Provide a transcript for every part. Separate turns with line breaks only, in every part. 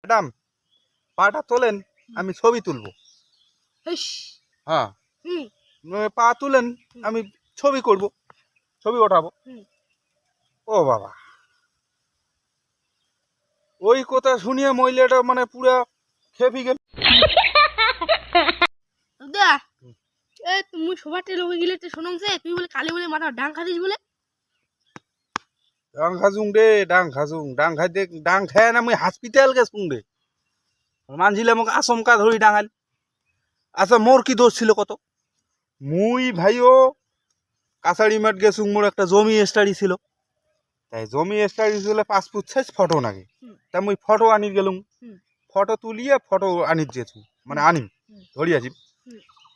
Madam পাটা তোলেন আমি ছবি তুলবো। হ্যাঁ। পা তুলেন আমি ছবি করব ছবি ওঠাবো। ও বাবা। ওই কথা শুনিয়ে মহিলাটা মানে পুরা খেপি গেল।
দাদা এ তুমি সবার লোকে গেলে তো শোনাংছে তুই বলে কালি বলে মাথা ডাং খাদিস বলে।
ডাং খাজুং রে ডাং খাজুং। ডাং খাইতে ডাং খায় না মুই হসপিটাল গেছুং রে মানছিলে মোক আচমকা ধরি ডাঙাল আচ্ছা মোর কি দোষ ছিল কত? মুই ভাইও কাছাড়ি মাঠ গেছুং মোর একটা জমি স্টাডি ছিল। তাই জমি স্টাডি ছিল পাসপোর্ট সাইজ ফটো নাগে।
হুম।
তা মুই ফটো আনি গেলুম ফটো তুলিয়ে ফটো আনি যেছু মানে আনিম। ধরি আছি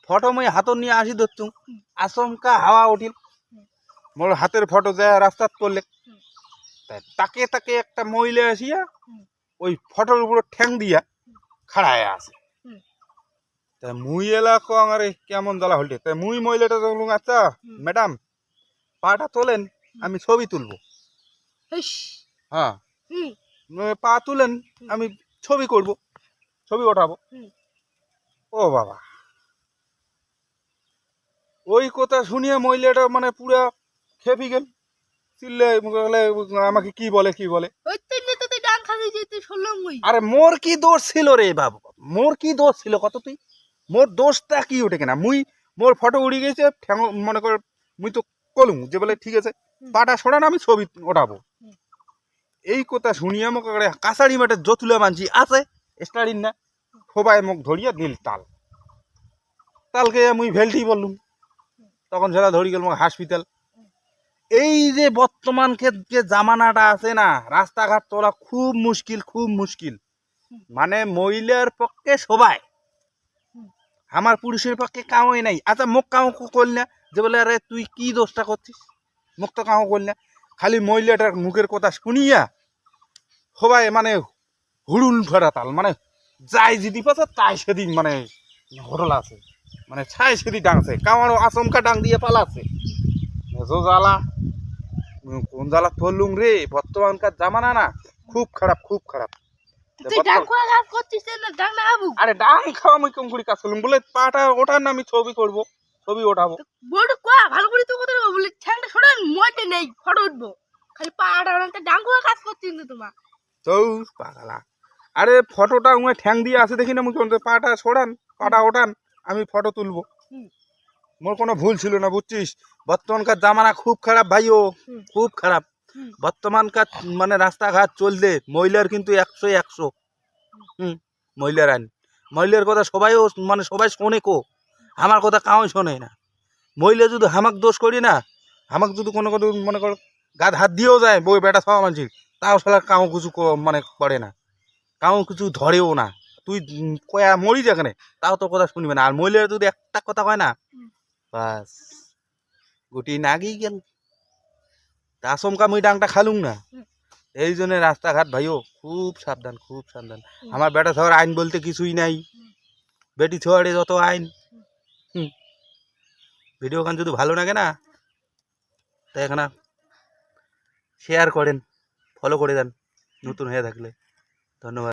ফটো মুই হাতত নিয়ে আসি ধরছুং। আচমকা হাওয়া উঠিল। মোর হাতের ফটো যায় রাস্তাত পড়লে। তাই তাকে তাকে একটা মহিলা আসিয়া ওই ফটোর উপরে ঠ্যাং দিয়া খাড়ায় আছে। তা মুই এলা কং আরে কেমন জ্বালা হলটে তাই মুই মহিলাটা বললুম আচ্ছা ম্যাডাম পাটা তোলেন আমি ছবি তুলবো। হ্যাঁ। পা তুলেন আমি ছবি করব ছবি ওঠাবো ও বাবা। ওই কথা শুনিয়া মহিলাটা মানে পুরা খেপি গেল। চিল্লে বলে, আমাকে কি বলে কি বলে?
ওই তুই তো তুই ডাং খাদিস যে তুই শুনলাম ওই।
আরে মোর কি দোষ ছিল রে বাবু? মোর কি দোষ ছিল কত তুই? মোর দোষটা কি ওঠে কিনা? মুই মোর ফটো উড়ে গেছে ঠ্যাং মনে কর মুই তো কলুম যে বলে ঠিক আছে পাটা সরান আমি ছবি ওঠাবো। এই কথা শুনিয়া মোক কাছাড়ি মাঠে জতুলে মানছি আছে স্টাডিন না সবাই মোক ধরিয়া দিল তাল। তালকে মুই ভেলটি বললুম। তখন সেটা ধরি গেল মোক হসপিটাল এই যে বর্তমান যে জামানাটা আছে না, রাস্তাঘাট চলা খুব মুশকিল খুব মুশকিল। মানে মহিলার পক্ষে সবাই। আমার পুরুষের পক্ষে কাউই নাই। আচ্ছা মোক কাউ না? যে বলে, আরে, তুই কি দোষটা করছিস? মোক তো কাউ করল খালি মহিলাটার মুখের কথা শুনিয়া সবাই মানে হুড়ুল ফেরা তাল। মানে যাই যদি পাচ্ছে তাই সেদিন মানে ঘটল আছে। মানে ছাই সেদিন ডাংছে কামারও আচমকা ডাং দিয়ে পালাছে মেজো জ্বালা। কোন জ্বালা পড়লুম রে বর্তমানকার জামানা না। খুব খারাপ খুব খারাপ। আরে ডাং খাওয়া আমি কম করে কাজ করলাম বলে পাটা ওঠার না আমি ছবি করব। ছবি ওঠাবো।
বড় কোয়া ভালো করে তো কথা বলে ঠ্যাংটা সরান মজা নেই ফটো উঠবো। খালি পাড়া ওরান্তে ডাং কোয়া কাজ করছিস না তোমার।
চৌ পাগলা। আরে ফটোটা উমে ঠ্যাং দিয়ে আছে দেখি না মুখে পাটা সরান পাটা ওঠান আমি ফটো তুলবো। মোর কোনো ভুল ছিল না বুঝছিস? বর্তমানকার জামানা খুব খারাপ ভাইও। খুব খারাপ। বর্তমানকার মানে রাস্তাঘাট চলতে মহিলার কিন্তু একশো একশো। হুম মহিলার আইন। মহিলার কথা সবাইও মানে সবাই শোনে কো। আমার কথা কাউই শোনে না। মহিলা যদি হামাক দোষ করি না হামাক যদি কোনো কোনো মনে কর গাদ হাত দিয়েও যায় বই বেটা সব মানছি তাও সালা কাউ কিছু মানে করে না। কাউ কিছু ধরেও না। তুই কয়া মরি যেখানে তাও তোর কথা শুনবে না। আর মহিলার যদি একটা কথা কয় না। বাস গুটি নাগেই গেল। তা আচমকা মুই ডাংটা খালুম না এই জন্য রাস্তাঘাট ভাইও খুব সাবধান খুব সাবধান। আমার বেটা ছোয়ার আইন বলতে কিছুই নাই। বেটি ছোয়ারে যত আইন। ভিডিও গান যদি ভালো লাগে না তাই এখানে শেয়ার করেন ফলো করে দেন নতুন হয়ে থাকলে। ধন্যবাদ।